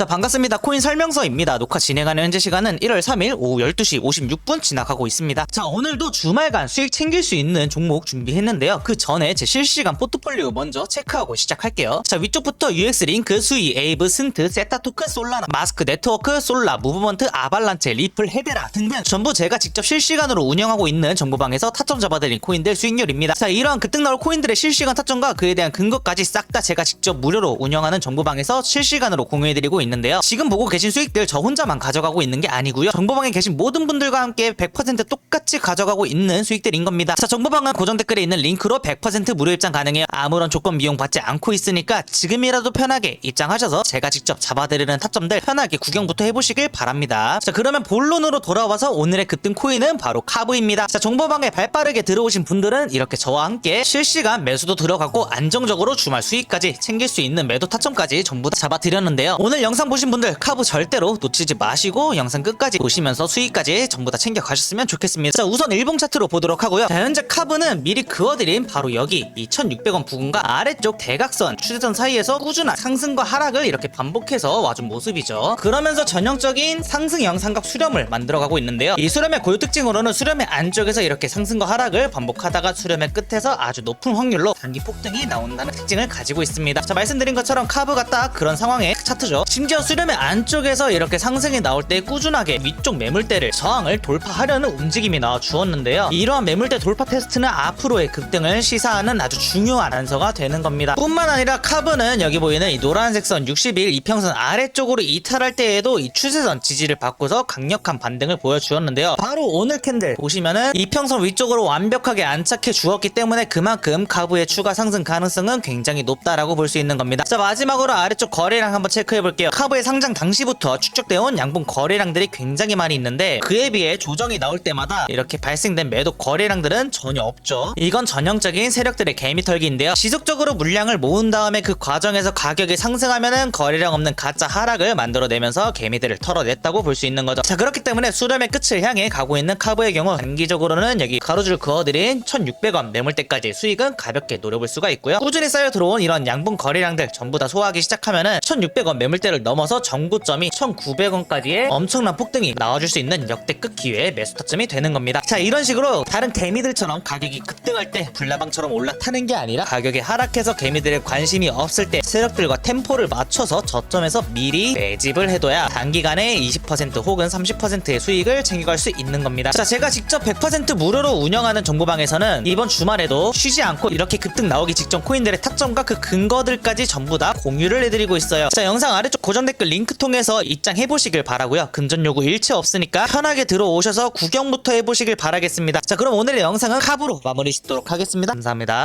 자 반갑습니다. 코인 설명서입니다. 녹화 진행하는 현재 시간은 1월 3일 오후 12시 56분 지나가고 있습니다. 자 오늘도 주말간 수익 챙길 수 있는 종목 준비했는데요. 그 전에 제 실시간 포트폴리오 먼저 체크하고 시작할게요. 자 위쪽부터 UX 링크 수이 에이브 스인트 세타 토큰 솔라나 마스크 네트워크 솔라 무브먼트 아발란체 리플 헤데라 등등 전부 제가 직접 실시간으로 운영하고 있는 정보방에서 타점 잡아드린 코인들 수익률입니다. 자 이러한 그뜩 나올 코인들의 실시간 타점과 그에 대한 근거까지 싹 다 제가 직접 무료로 운영하는 정보방에서 실시간으로 공유해드리고 있는 데요. 지금 보고 계신 수익들 저 혼자만 가져가고 있는 게 아니고요. 정보방에 계신 모든 분들과 함께 100% 똑같이 가져가고 있는 수익들인 겁니다. 자 정보방은 고정 댓글에 있는 링크로 100% 무료 입장 가능해요. 아무런 조건 비용 받지 않고 있으니까 지금이라도 편하게 입장하셔서 제가 직접 잡아드리는 타점들 편하게 구경부터 해보시길 바랍니다. 자 그러면 본론으로 돌아와서 오늘의 급등 코인은 바로 카브입니다. 자 정보방에 발빠르게 들어오신 분들은 이렇게 저와 함께 실시간 매수도 들어가고 안정적으로 주말 수익까지 챙길 수 있는 매도 타점까지 전부 다 잡아드렸는데요. 오늘 영상 보신 분들 카브 절대로 놓치지 마시고 영상 끝까지 보시면서 수익까지 전부 다 챙겨 가셨으면 좋겠습니다. 자 우선 일봉 차트로 보도록 하고요. 자 현재 카브는 미리 그어드린 바로 여기 2600원 부근과 아래쪽 대각선 추세선 사이에서 꾸준한 상승과 하락을 이렇게 반복해서 와준 모습이죠. 그러면서 전형적인 상승 영상각 수렴을 만들어가고 있는데요. 이 수렴의 고유 특징으로는 수렴의 안쪽에서 이렇게 상승과 하락을 반복하다가 수렴의 끝에서 아주 높은 확률로 단기 폭등이 나온다는 특징을 가지고 있습니다. 자 말씀드린 것처럼 카브가 딱 그런 상황의 차트죠 심지어 수렴의 안쪽에서 이렇게 상승이 나올 때 꾸준하게 위쪽 매물대를 저항을 돌파하려는 움직임이 나와 주었는데요. 이러한 매물대 돌파 테스트는 앞으로의 급등을 시사하는 아주 중요한 단서가 되는 겁니다. 뿐만 아니라 카브는 여기 보이는 이 노란색 선 60일 이평선 아래쪽으로 이탈할 때에도 이 추세선 지지를 받고서 강력한 반등을 보여주었는데요. 바로 오늘 캔들 보시면은 이평선 위쪽으로 완벽하게 안착해 주었기 때문에 그만큼 카브의 추가 상승 가능성은 굉장히 높다라고 볼 수 있는 겁니다. 자 마지막으로 아래쪽 거래량 한번 체크해 볼게요 카브의 상장 당시부터 축적되어 온 양분 거래량들이 굉장히 많이 있는데 그에 비해 조정이 나올 때마다 이렇게 발생된 매도 거래량들은 전혀 없죠. 이건 전형적인 세력들의 개미 털기인데요. 지속적으로 물량을 모은 다음에 그 과정에서 가격이 상승하면은 거래량 없는 가짜 하락을 만들어내면서 개미들을 털어냈다고 볼 수 있는 거죠. 자 그렇기 때문에 수렴의 끝을 향해 가고 있는 카브의 경우 단기적으로는 여기 가로줄 그어드린 1600원 매물대까지 수익은 가볍게 노려볼 수가 있고요. 꾸준히 쌓여 들어온 이런 양분 거래량들 전부 다 소화하기 시작하면은 1600원 매물대를 넘어서 정고점이 1900원까지의 엄청난 폭등이 나와줄 수 있는 역대급 기회의 매수 타점이 되는 겁니다. 자 이런 식으로 다른 개미들처럼 가격이 급등할 때 불나방처럼 올라타는 게 아니라 가격이 하락해서 개미들의 관심이 없을 때 세력들과 템포를 맞춰서 저점에서 미리 매집을 해둬야 단기간에 20% 혹은 30%의 수익을 챙겨갈 수 있는 겁니다. 자 제가 직접 100% 무료로 운영하는 정보방에서는 이번 주말에도 쉬지 않고 이렇게 급등 나오기 직전 코인들의 타점과 그 근거들까지 전부 다 공유를 해드리고 있어요. 자 영상 아래쪽 고정 댓글 링크 통해서 입장해 보시길 바라고요. 금전 요구 일체 없으니까 편하게 들어오셔서 구경부터 해 보시길 바라겠습니다. 자 그럼 오늘의 영상은 카브로 마무리 짓도록 하겠습니다. 감사합니다